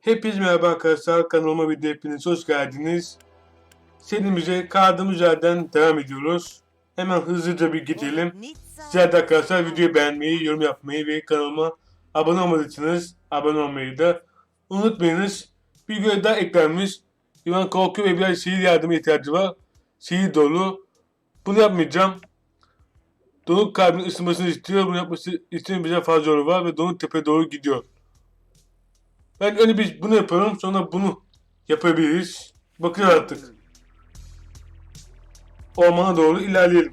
Hepiniz merhaba arkadaşlar. Kanalıma video hepiniz hoş geldiniz. Serimize kaldığımız yerden devam ediyoruz. Hemen hızlıca bir gidelim. Sizler de arkadaşlar videoyu beğenmeyi, yorum yapmayı ve kanalıma abone olmadıysanız abone olmayı da unutmayınız. Bir görev daha eklenmiş. İvan korkuyor ve biraz şehir yardıma ihtiyacı var. Şehir dolu. Bunu yapmayacağım. Donuk kalbinin ısınmasını istiyor. Bunu yapması için bize fazla yolu var ve donuk tepe doğru gidiyor. Ben önce biz bunu yapalım sonra bunu yapabiliriz. Bakacağız artık. Ormana doğru ilerleyelim.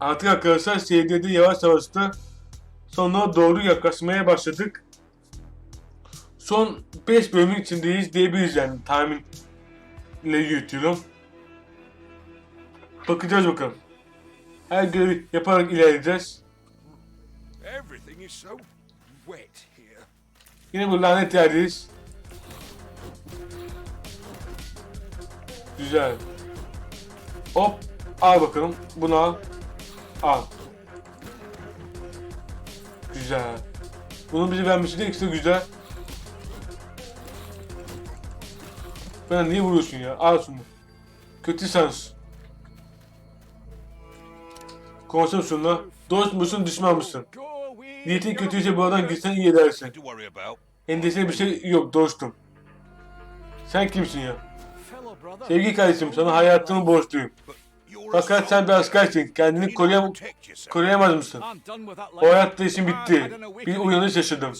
Artık arkadaşlar CD'de yavaş yavaş da sonuna doğru yaklaşmaya başladık. Son 5 bölümün içindeyiz diyebiliriz yani tahminle yürütüyorum. Bakacağız bakalım. Her görevi yaparak ilerleyeceğiz. Everything is so wet. Yine bu lanet yerdeyiz. Güzel. Hop. Al bakalım. Bunu al. Al. Güzel. Bunu bize vermesi de de güzel. Bana niye vuruyorsun ya? Al şunu. Kötü sans. Konuşalım şunla. Dost musun düşman mısın? Niyetin kötüyse buradan gitsen iyi edersin. Endişeli bir şey yok dostum. Sen kimsin ya? Sevgili kardeşim sana hayatımı borçluyum. Fakat sen bir askersin. Kendini koruyam koruyamaz mısın? O hayatta işim bitti. Bir uyanış yaşadım.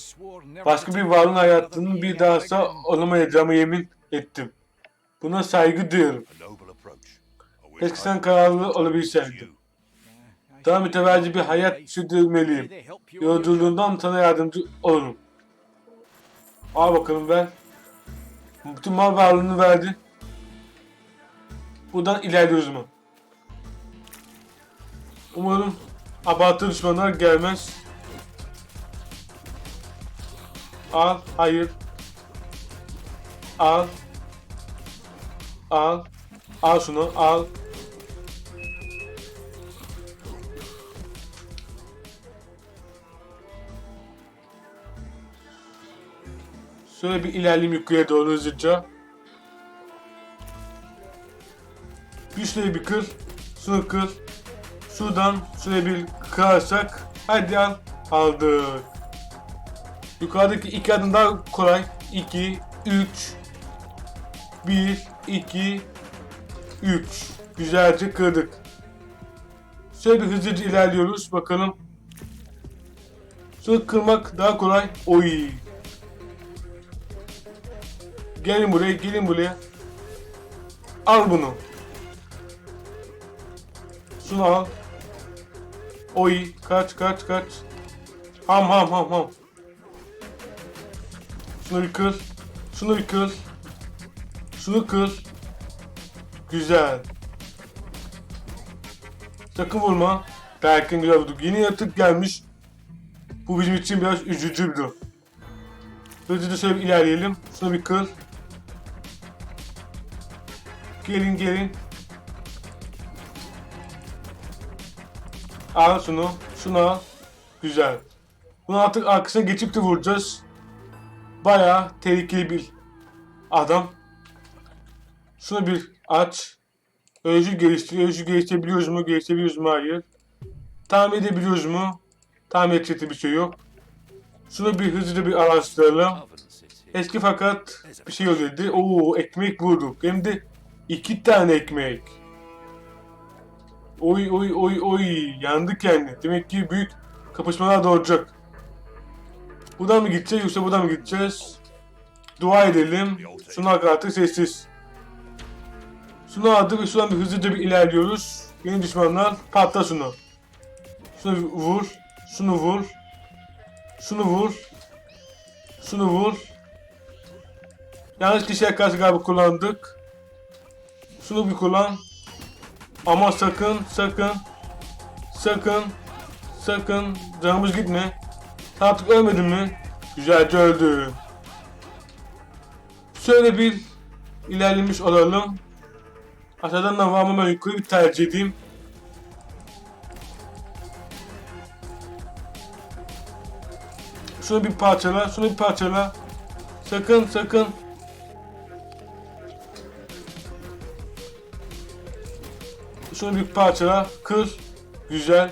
Başka bir varlığın hayatının bir daha asla olamayacağımı yemin ettim. Buna saygı duyuyorum. Keşke sen kararlı olabilseydin. Daha mütevazi bir hayat sürdürmeliyim. Yolculuğundan sana yardımcı olurum. Al bakalım ben. Bütün mal varlığını verdi. Buradan ilerliyoruz mu? Umarım abartı düşmanlar gelmez. Al, hayır. Al. Al. Al şunu, al. Şöyle bir ilerleyeyim yukarıya doğru hızlıca. Güçleri bir kır. Şunu kır. Şuradan şöyle bir kırarsak. Hadi al. Aldık. Yukarıdaki iki adım daha kolay. 2, 3, 1, 2, 3. Güzelce kırdık. Şöyle bir hızlıca ilerliyoruz. Bakalım. Şunu kırmak daha kolay. Oy. Gelin buraya, gelin buraya. Al bunu. Şunu al. Oy, kaç, kaç, kaç. Ham, ham, ham, ham. Şunu bir kır. Şunu bir kır. Şunu kır. Güzel. Sakın vurma. Berkin güzel vurdu. Yeni yatık gelmiş. Bu bizim için biraz üzücü bir durum. Hızlıca şöyle bir ilerleyelim. Şunu bir kır. Gelin gelin. Al şunu. Şunu al. Güzel. Bunu artık arkasına geçip de vuracağız. Bayağı tehlikeli bir adam. Şunu bir aç. Özgür geliştir. Özgür geliştirebiliyoruz mu? Geliştirebiliyoruz mu? Hayır. Tahmin edebiliyoruz mu? Tahmin edecek bir şey yok. Şunu bir hızlıca bir araştıralım. Eski fakat bir şey yok dedi. Oo ekmek bulduk. Hem de iki tane ekmek. Oy oy oy oy yandık yani. Demek ki büyük kapışmalar doğacak. Buradan mı gideceğiz yoksa buradan mı gideceğiz? Dua edelim. Şunu artık sessiz. Şunu aldık ve şuradan bir hızlıca bir ilerliyoruz. Yeni düşmanlar patla şunu. Şunu vur. Şunu vur. Şunu vur. Şunu vur. Yanlış kişiye karşı galiba kullandık. Bir kullan. Ama sakın, sakın, sakın, sakın canımız gitme. Artık ölmedin mi? Güzelce öldü. Şöyle bir ilerlemiş olalım. Aşağıdan da var mı ben yukarı bir tercih edeyim. Şunu bir parçala, şunu bir parçala. Sakın sakın. Şunu bir parçala. Kır. Güzel.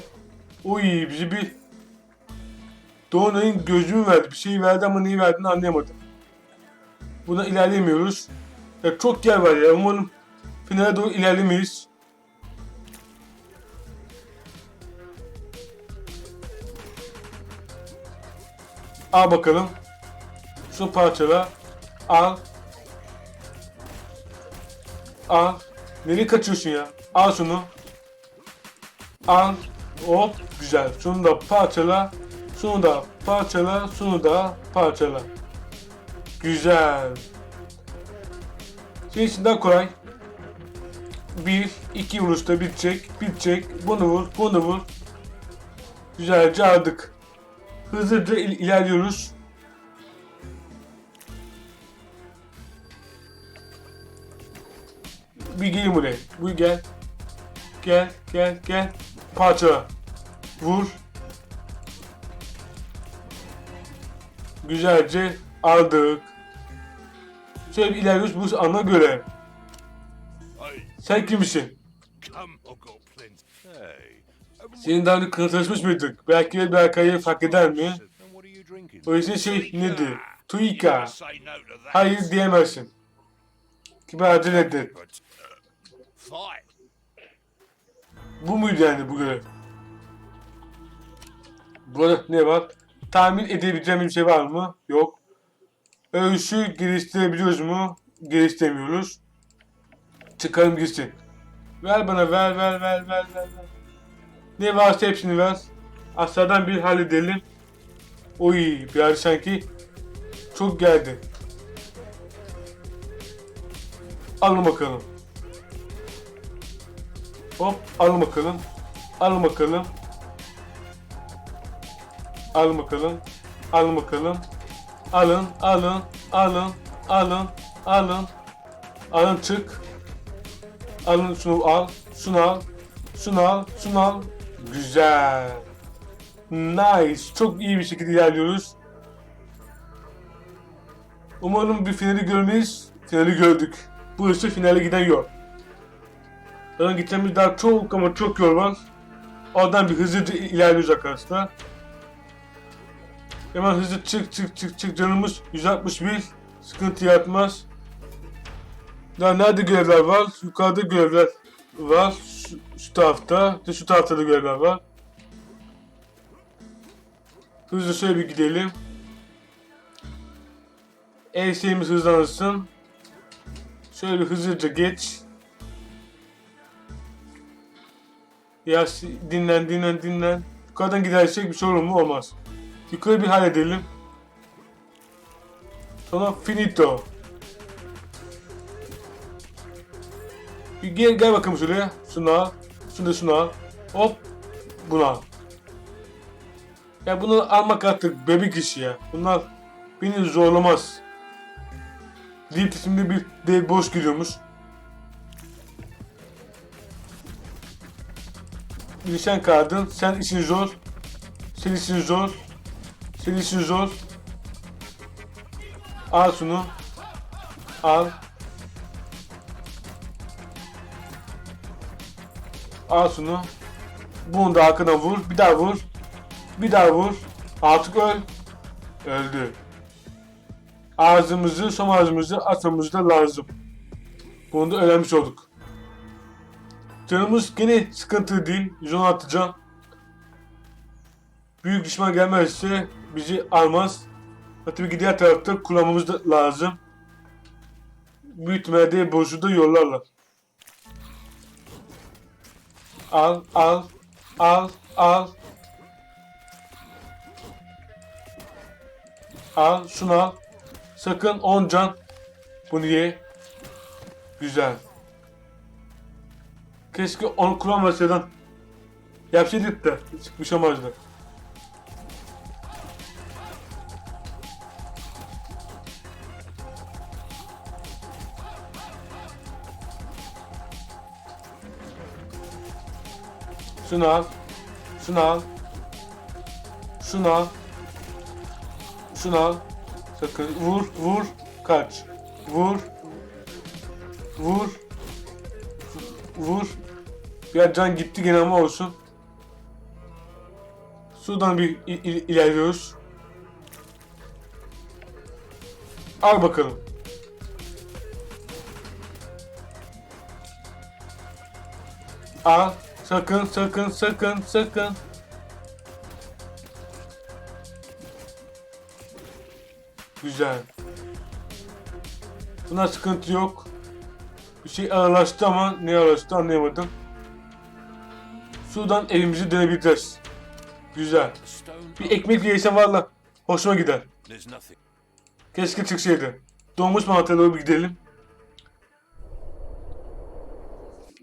Oy bizi bir Doğanay'ın gözümü verdi. Bir şey verdi ama neyi verdiğini anlayamadım. Buna ilerleyemiyoruz. Ya çok yer var ya. Umarım finale doğru ilerlemeyiz. Al bakalım. Şu parçala. Al. Al. Nereye kaçıyorsun ya? Al şunu. Al. Hop. Güzel. Şunu da parçala. Şunu da parçala. Şunu da parçala. Güzel. Senin için daha kolay. Bir, iki vuruşta bitecek, bitecek. Bunu vur, bunu vur. Güzelce aldık. Hızlıca il- ilerliyoruz. Bir gelin buraya. Bu gel. Gel, gel, gel. Parçala. Vur. Güzelce aldık. Şöyle bir ilerliyoruz bu ana göre. Sen kimsin? Senin daha önce kanıtlaşmış mıydık? Belki de Berkay'ı fark eder mi? O yüzden şey nedir? Tuika. Hayır diyemezsin. Kibarca reddet. Bu muydu yani bu görev? Burada ne var? Tahmin edebileceğim bir şey var mı? Yok. Ölçü geliştirebiliyoruz mu? Geliştiremiyoruz. Çıkarım gitsin. Ver bana ver ver ver ver. ver. Ne varsa hepsini ver. Aşağıdan bir halledelim. Oy biraz sanki çok geldi. Alın bakalım. Hop alın bakalım. Alın bakalım. Alın bakalım. Alın bakalım. Alın, alın, alın, alın, alın. Alın çık. Alın şunu al, şunu al, şunu al, şunu al. Güzel. Nice. Çok iyi bir şekilde ilerliyoruz. Umarım bir finali görmeyiz. Finali gördük. Bu ise finale giden yol. Zaten gideceğimiz daha çok ama çok yol. Oradan bir hızlıca ilerliyoruz arkadaşlar. Hemen hızlı çık çık çık çık canımız 161 sıkıntı yaratmaz. Daha nerede görevler var? Yukarıda görevler var. Şu, şu tarafta. de Şu tarafta da görevler var. Hızlı şöyle bir gidelim. El şeyimiz hızlanırsın. Şöyle hızlıca geç. Ya dinlen dinlen dinlen. Yukarıdan gidersek bir sorun mu olmaz. Yukarı bir halledelim. Sonra finito. Bir gel, gel bakalım şuraya. Da şunu al. Hop. Bunu al. Ya bunu almak artık bebek işi ya. Bunlar beni zorlamaz. Deyip de şimdi bir de boş gidiyormuş. Bir sen kaldın. Sen işin zor. Senin işin zor. Senin işin zor. Al şunu. Al. Al şunu. Bunu da arkadan vur. Bir daha vur. Bir daha vur. Artık öl. Öldü. Ağzımızı, som ağzımızı atmamız da lazım. Bunu da öğrenmiş olduk. Canımız gene sıkıntı değil. 110 atacağım. Büyük düşman gelmezse bizi almaz. Tabii ki diğer tarafta kullanmamız da lazım. Büyük ihtimalle boşu da yollarlar. Al, al, al, al. Al, şunu al. Sakın 10 can. Bunu ye. Güzel. Keşke onu kullanmasaydın. Yapsaydık da çıkmış olmazdı. Şunu al. Şunu al. Şunu al. Şunu al. Sakın vur vur kaç. Vur. Vur. Vur. Biraz can gitti gene ama olsun. Sudan bir il- il- ilerliyoruz. Al bakalım. Al. Sakın sakın sakın sakın. Güzel. Buna sıkıntı yok. Bir şey ağırlaştı ama ne ağırlaştı anlayamadım. Sudan evimizi dönebiliriz. Güzel. Bir ekmek yesem valla hoşuma gider. Keşke çıksaydı. Donmuş mantığa doğru gidelim.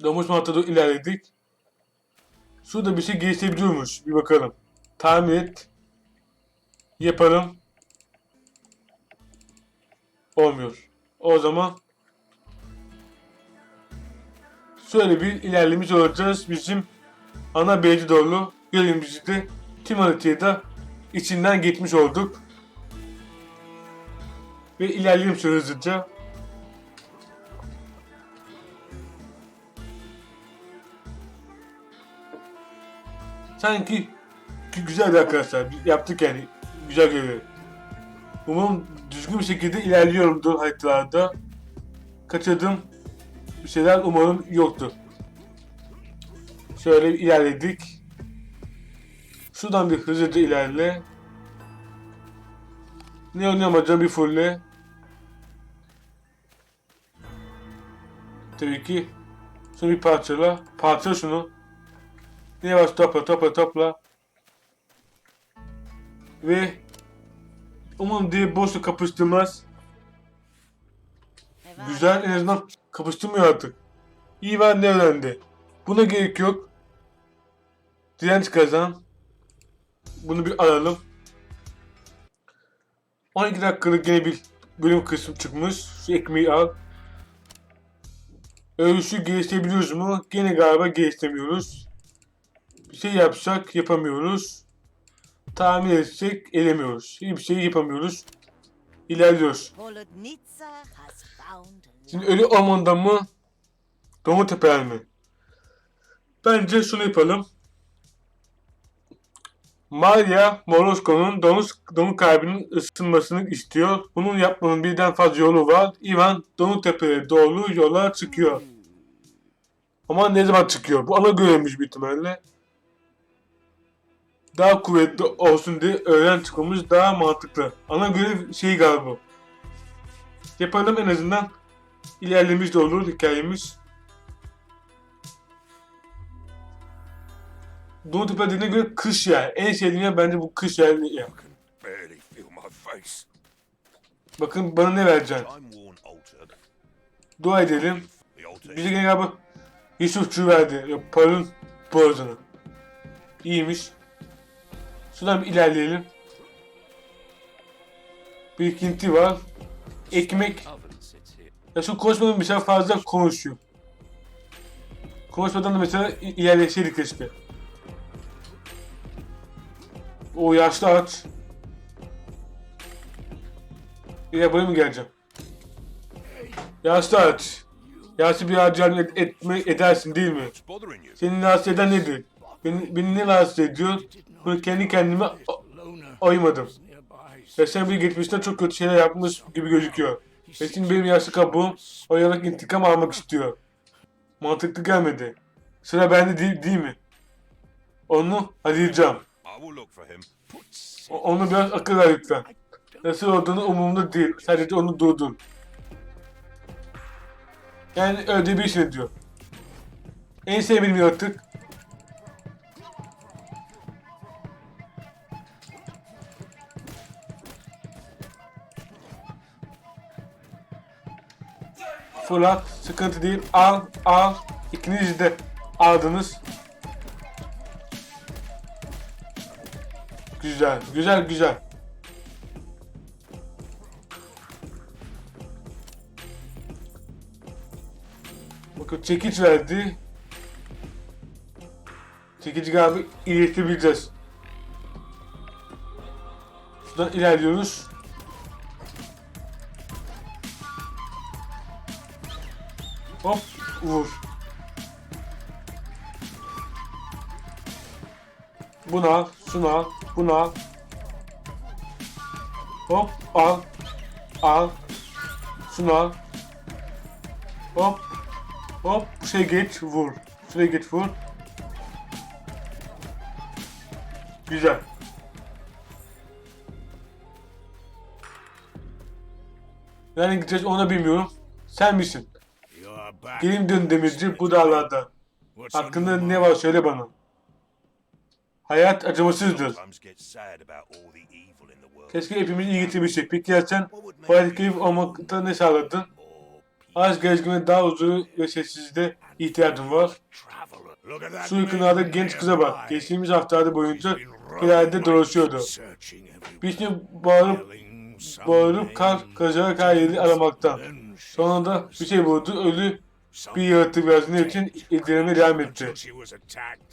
Donmuş mantığa doğru ilerledik. Suda bir şey geliştirebiliyormuş. Bir bakalım. Tahmin et. Yaparım. Olmuyor. O zaman şöyle bir ilerlemiş olacağız. Bizim ana belci doğru yolumuzu de tüm haritayı da içinden geçmiş olduk. Ve ilerleyelim şöyle hızlıca. Sanki gü- güzeldi arkadaşlar. Yaptık yani. Güzel görev. Umarım düzgün bir şekilde ilerliyorumdur haritalarda. Kaçırdım. Bir şeyler umarım yoktu. Şöyle ilerledik. Şuradan bir hızlıca ilerle. Ne oynamayacağım bir fulle. Tabii ki. Şunu bir parçala. Parçala şunu. Var topla topla topla. Ve umarım diye boşluk kapıştırmaz. Güzel en azından kapıştırmıyor artık. İyi var ne öğrendi. Buna gerek yok. Direnç kazan. Bunu bir alalım. 12 dakikalık gene bir bölüm kısmı çıkmış. Şu ekmeği al. Ölüşü geliştirebiliyoruz mu? Gene galiba geliştiremiyoruz. Bir şey yapsak yapamıyoruz. Tahmin etsek edemiyoruz. Hiçbir şey yapamıyoruz. İlerliyoruz. Şimdi ölü ormanda mı? Domu tepeler mi? Bence şunu yapalım. Maria Morosko'nun domuz, domuz kalbinin ısınmasını istiyor. Bunun yapmanın birden fazla yolu var. Ivan domuz tepelere doğru yola çıkıyor. Ama ne zaman çıkıyor? Bu ana görevmiş bir ihtimalle. Daha kuvvetli olsun diye öğlen çıkmamız daha mantıklı. Ana görev şey galiba. Yapalım en azından ilerlemiş de olur hikayemiz. Doğu Tepe dediğine göre kış ya. En sevdiğim yer bence bu kış ya. My face. Bakın bana ne vereceksin? Dua edelim. Bize gene galiba Yusufçu verdi. Yok parın boğazını. İyiymiş. Şuradan bir ilerleyelim. Birikinti var. Ekmek. Ya şu konuşmadan mesela fazla konuşuyor. Konuşmadan da mesela ilerleseydik keşke. O yaşlı ağaç. Ya buraya mı geleceğim? Yaşlı ağaç. Yaşlı bir yardım et, etme, edersin değil mi? Seni rahatsız eden nedir? Beni, beni ne rahatsız ediyor? Bunu kendi kendime oymadım. Ve sen bir geçmişte çok kötü şeyler yapmış gibi gözüküyor. Ve şimdi benim yaşlı kabuğum oyalık intikam almak istiyor. Mantıklı gelmedi. Sıra bende değil, değil mi? Onu arayacağım. Onu biraz akıl ver lütfen. Nasıl olduğunu umurumda değil. Sadece onu durdur. Yani öyle bir şey diyor. En sevdiğim yaratık. Fırlat, sıkıntı değil. Al, al. İkiniz de aldınız. güzel. Güzel güzel. Bakın çekiç verdi. Çekici galiba iletebileceğiz. Şuradan ilerliyoruz. Hop vur. Buna, şuna, bunu al. Hop al, al, şunu al. Hop, hop, şey geç, vur. Şuraya geç, vur. Güzel. Nereden gideceğiz onu bilmiyorum. Sen misin? Gelin dön demirci bu dağlarda. Hakkında ne var söyle bana. The world. Keşke hepimiz iyi getirmiştik. Peki ya sen bu hayat keyif olmakta ne sağladın? Az gezgine daha huzurlu ve sessizliğe ihtiyacım var. yakınlarda man genç kıza bak. Geçtiğimiz haftalarda boyunca ileride dolaşıyordu. Birini bağırıp bağırıp kar kazarak her yeri aramaktan. Sonra da bir şey buldu. Ölü bir yaratık versiyonu için ilgilenmeye devam etti.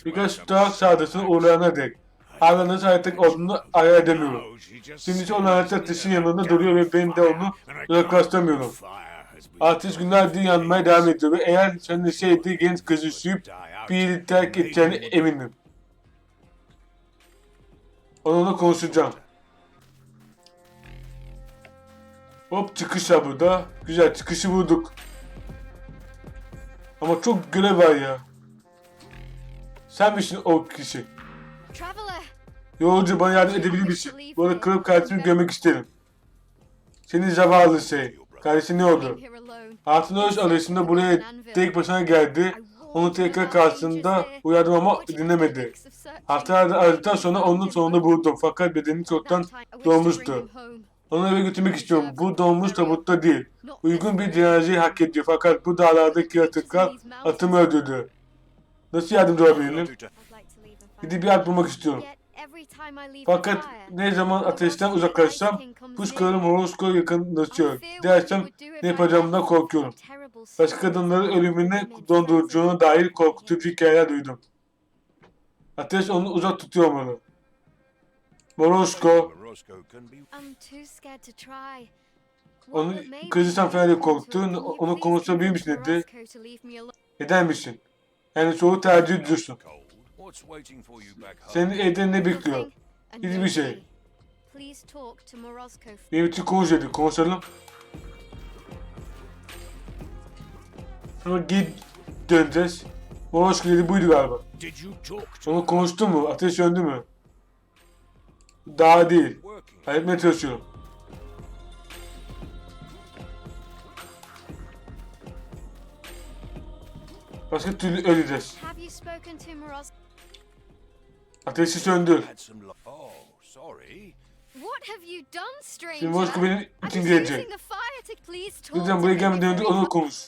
Birkaç daha saldırısına uğrayana dek. Hala nasıl hayatta olduğunu ayırt edemiyorum. Şimdi onun hayatta ateşin yanında duruyor ve ben de onu been Ateş günlerdir yanmaya devam ediyor ve eğer sen de şeydi genç kızı suyup bir yeri terk edeceğine eminim. Onunla konuşacağım. Hop çıkış ya burada. Güzel çıkışı bulduk. Ama çok görev var ya. Sen misin o kişi? Yolcu bana yardım edebilir misin? Bu arada kırıp kardeşimi görmek isterim. Senin zavallı şey. Kardeşin ne oldu? Hatun Öz arasında buraya tek başına geldi. Onu tekrar karşısında uyardım ama dinlemedi. Haftalarda aradıktan sonra onun sonunda buldum fakat bedeni çoktan dolmuştu. Onu eve götürmek istiyorum. Bu donmuş tabutta değil. Uygun bir cenazeyi hak ediyor fakat bu dağlardaki yaratıklar atımı öldürdü. Nasıl yardımcı olabilirim? Gidip bir yer bulmak istiyorum. Fakat ne zaman ateşten uzaklaşsam kuş kralım Horosko yakınlaşıyor. Dersem ne yapacağımdan korkuyorum. Başka kadınların ölümüne dondurucuğuna dair korkutucu hikayeler duydum. Ateş onu uzak tutuyor olmalı. Morosko, Roscoe can be I'm too scared to try. Onu kızı falan diye korktu. Onu konuşabilir misin dedi. Eder misin? Yani soğuk tercih ediyorsun. Senin evde ne bekliyor? Hiçbir şey. Morozko. Benim için konuş dedi. Konuşalım. Sonra git döneceğiz. Morosko dedi buydu galiba. Onu konuştu mu? Ateş söndü mü? Daha değil. Halletmeye çalışıyorum. Başka türlü öleceğiz. Ateşi söndür. Oh, sorry. What have you done, stranger? Şimdi Moskova benim I'm için gelecek. Lütfen buraya me gelmeden önce onunla konuş.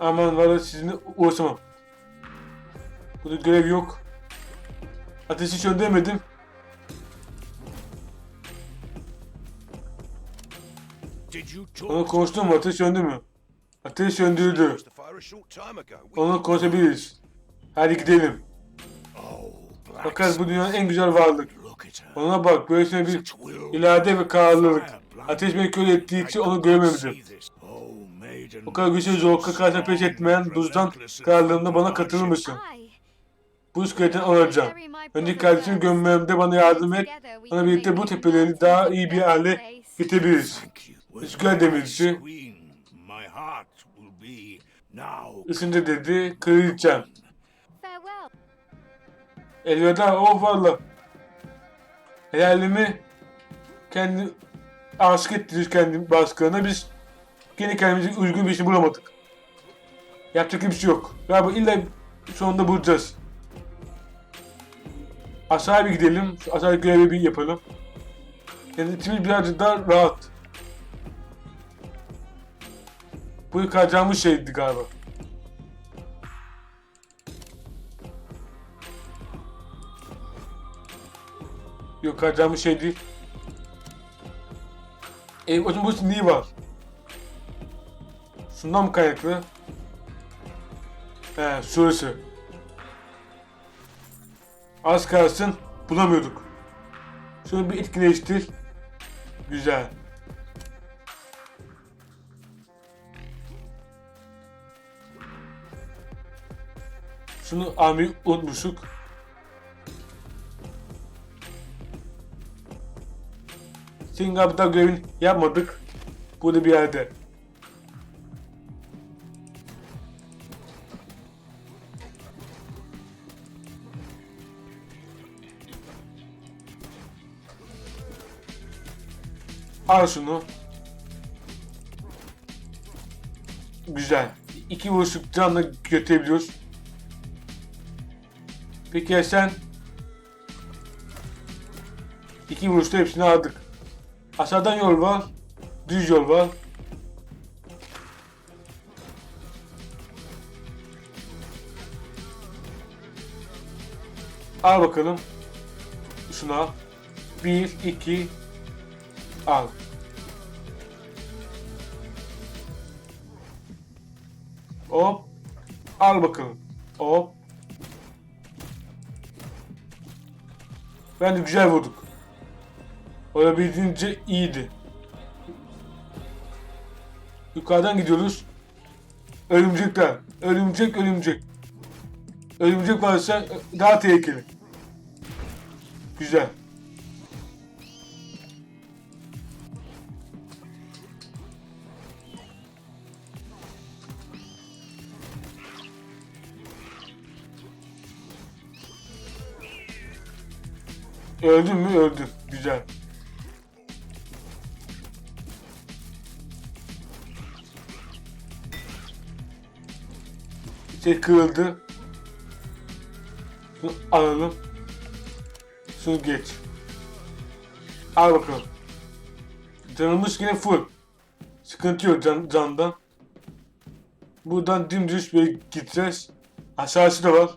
Aman valla sizinle uğraşamam. Burada görev yok. Ateşi söndüremedim. To konuştum mu? Ateş söndü mü? Ateş. We- Onunla konuşabiliriz. Hadi gidelim. Fakat bu dünyanın en güzel varlık. Ona bak böylesine bir irade ve kararlılık. Ateş beni kör ettiği için onu maiden. O kadar güçlü zorlukla karşı peş etmeyen buzdan kararlılığında bana katılır mısın? Bu iskeleten alacağım. Önceki kardeşimi gömmemde bana yardım et. Bana birlikte bu tepeleri daha iyi bir hale getirebiliriz. Üsküdar demirci. Isınca dedi, kraliçem. Elveda, oh valla. Hayalimi kendi aşık ettiriyoruz kendi başkalarına. Biz gene kendimize uygun bir şey bulamadık. Yapacak bir şey yok. Galiba illa sonunda bulacağız. Aşağı bir gidelim. Şu aşağı görevi bir yapalım. Yani içimiz birazcık daha rahat. Bu yıkacağımız şeydi galiba. Yıkacağımız şey değil. E, o zaman bu niye var? Şundan mı kaynaklı? He, şurası. Az kalsın bulamıyorduk. Şunu bir etkileştir. Güzel. Şunu almayı unutmuştuk. Senin galiba görevini yapmadık. Burada bir yerde. Al şunu. Güzel. İki vuruşluk canla götürebiliyoruz. Peki ya sen? İki vuruşta hepsini aldık. Aşağıdan yol var. Düz yol var. Al bakalım. Şunu al. Bir, iki, al. Hop. Al bakalım. Hop. Bence güzel vurduk. Olabildiğince iyiydi. Yukarıdan gidiyoruz. Örümcekler. Örümcek, örümcek. Örümcek varsa daha tehlikeli. Güzel. Öldün mü? Öldün. Güzel. Şey kırıldı. Şunu alalım. Şunu geç. Al bakalım. Canımız yine full. Sıkıntı yok can, candan. Buradan dümdüz bir gideceğiz. Aşağısı da var.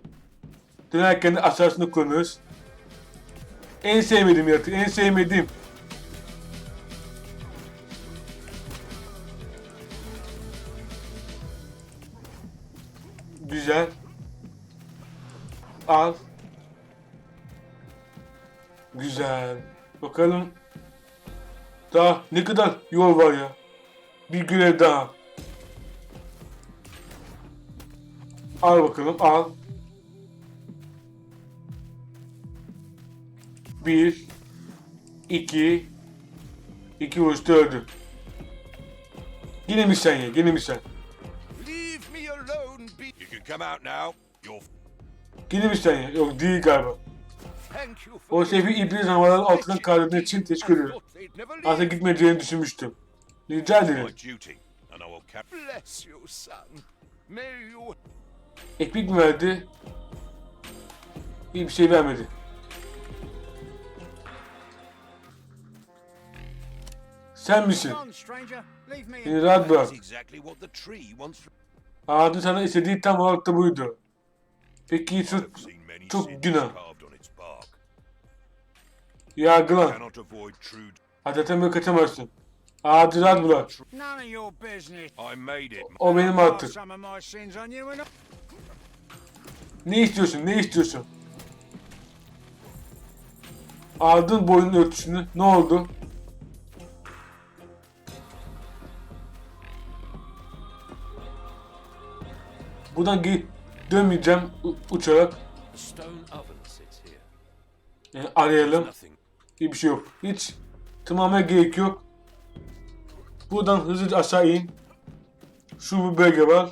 Dönerken de aşağısını kullanırız. En sevmediğim yaratık, en sevmediğim. Güzel. Al. Güzel. Bakalım. Daha ne kadar yol var ya. Bir görev daha. Al bakalım, al. Bir, iki, iki vuruşta öldü. Yine mi sen ya? Yine mi sen? Yine mi sen ya? Yok değil galiba. O sefi iblis havaların altından kaldırdığın için teşekkür ederim. Aslında gitmeyeceğini düşünmüştüm. Rica ederim. Ekmek mi verdi? İyi bir şey vermedi. Sen misin? Beni rahat bırak. Ağacın sana istediği tam olarak da buydu. Peki çok sins günah. yargılan. Adaten böyle kaçamazsın. Ağacı rahat bırak. O benim artık. Ne istiyorsun? Ne istiyorsun? Aldın boyun örtüsünü. Ne oldu? Buradan geri dönmeyeceğim uçarak. Yani arayalım. Hiçbir şey yok. Hiç tırmanmaya gerek yok. Buradan hızlıca aşağı in. Şu bu bölge var.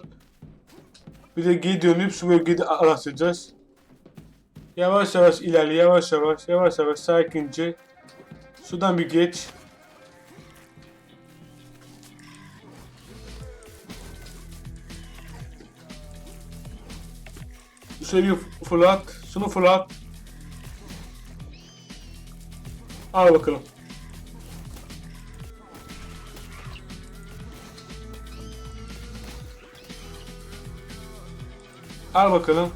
Bir de geri dönüp şu bölgeyi de araştıracağız. Yavaş yavaş ilerle, yavaş yavaş, yavaş yavaş, sakince. Şuradan bir geç. Bir fırlat, şunu fırlat. Al bakalım. Al bakalım.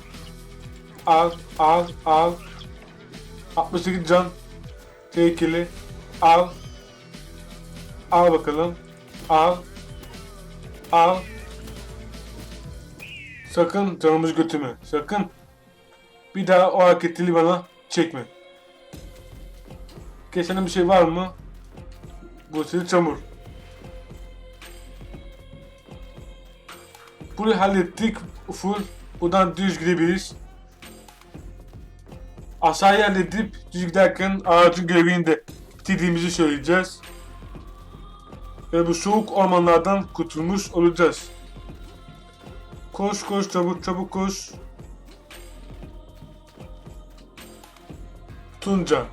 Al, al, al. 68 can. Tehlikeli. Al. Al bakalım. Al. Al. Sakın canımızı götürme. Sakın. Bir daha o hareketli bana çekme. Kesene bir şey var mı? Bu sizi çamur. Burayı hallettik. Full. Buradan düz gidebiliriz. Aşağıya halledip düz giderken ağacın görevini de bitirdiğimizi söyleyeceğiz. Ve bu soğuk ormanlardan kurtulmuş olacağız. Koş koş çabuk çabuk koş. Tunca.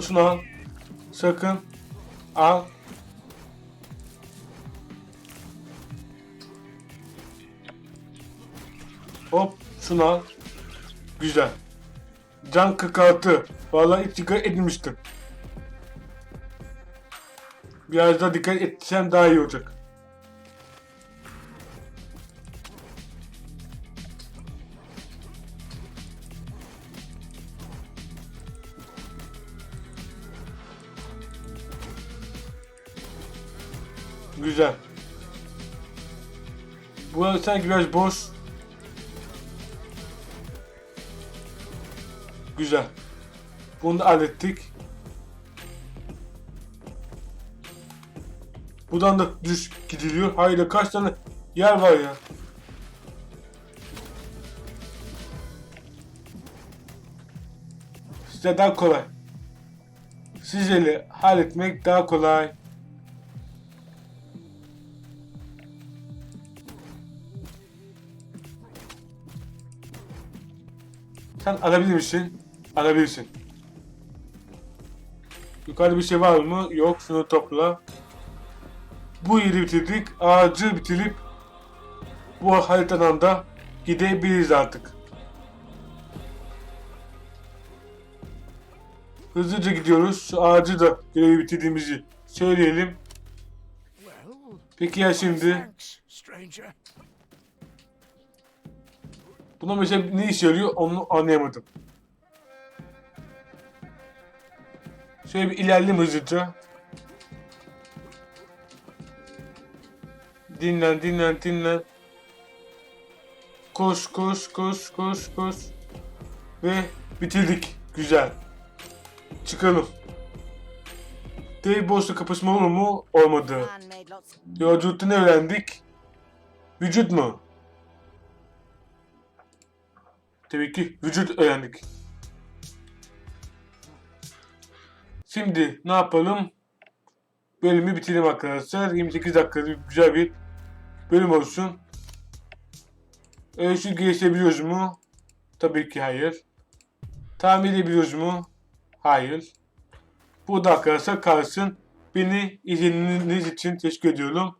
Şunu al. Sakın. Al. Al. Güzel. Can 46. Vallahi hiç dikkat etmemiştim. Biraz daha dikkat etsem daha iyi olacak. Güzel. Bu sanki biraz boş. Güzel. Bunu da hallettik. Buradan da düz gidiliyor. Hayır kaç tane yer var ya. Size daha kolay. Sizleri halletmek daha kolay. Sen alabilir misin? Alabilirsin. Yukarıda bir şey var mı? Yok. Şunu topla. Bu yeri bitirdik. Ağacı bitirip bu haritadan da gidebiliriz artık. Hızlıca gidiyoruz. Şu ağacı da görevi bitirdiğimizi söyleyelim. Peki ya şimdi? Buna mesela ne işe yarıyor onu anlayamadım. Şöyle bir ilerleyeyim hızlıca. Dinlen, dinlen, dinlen. Koş, koş, koş, koş, koş. Ve bitirdik. Güzel. Çıkalım. Dev boss'la kapışma olur mu? Olmadı. Yolculukta ne öğrendik? Vücut mu? Tabii ki vücut öğrendik. Şimdi ne yapalım? Bölümü bitirelim arkadaşlar. 28 dakikalık bir- güzel bir bölüm olsun. Ölçü geliştirebiliyoruz mu? Tabii ki hayır. Tahmin edebiliyoruz mu? Hayır. Burada arkadaşlar kalsın. Beni izlediğiniz için teşekkür ediyorum.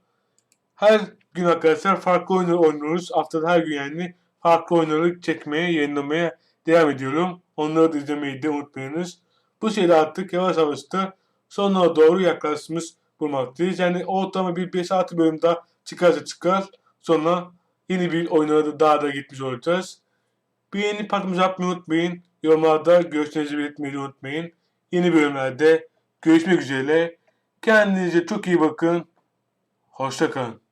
Her gün arkadaşlar farklı oyunlar oynuyoruz. Haftada her gün yani farklı oyunları çekmeye, yayınlamaya devam ediyorum. Onları da izlemeyi de unutmayınız. Bu seri artık yavaş yavaş da sonuna doğru yaklaşmış bulmaktayız. Yani ortalama bir 5-6 bölüm daha çıkarsa çıkar. Sonra yeni bir oyunlara da daha da gitmiş olacağız. Beğeni patlaması yapmayı unutmayın. Yorumlarda görüşlerinizi belirtmeyi unutmayın. Yeni bölümlerde görüşmek üzere. Kendinize çok iyi bakın. Hoşça kalın.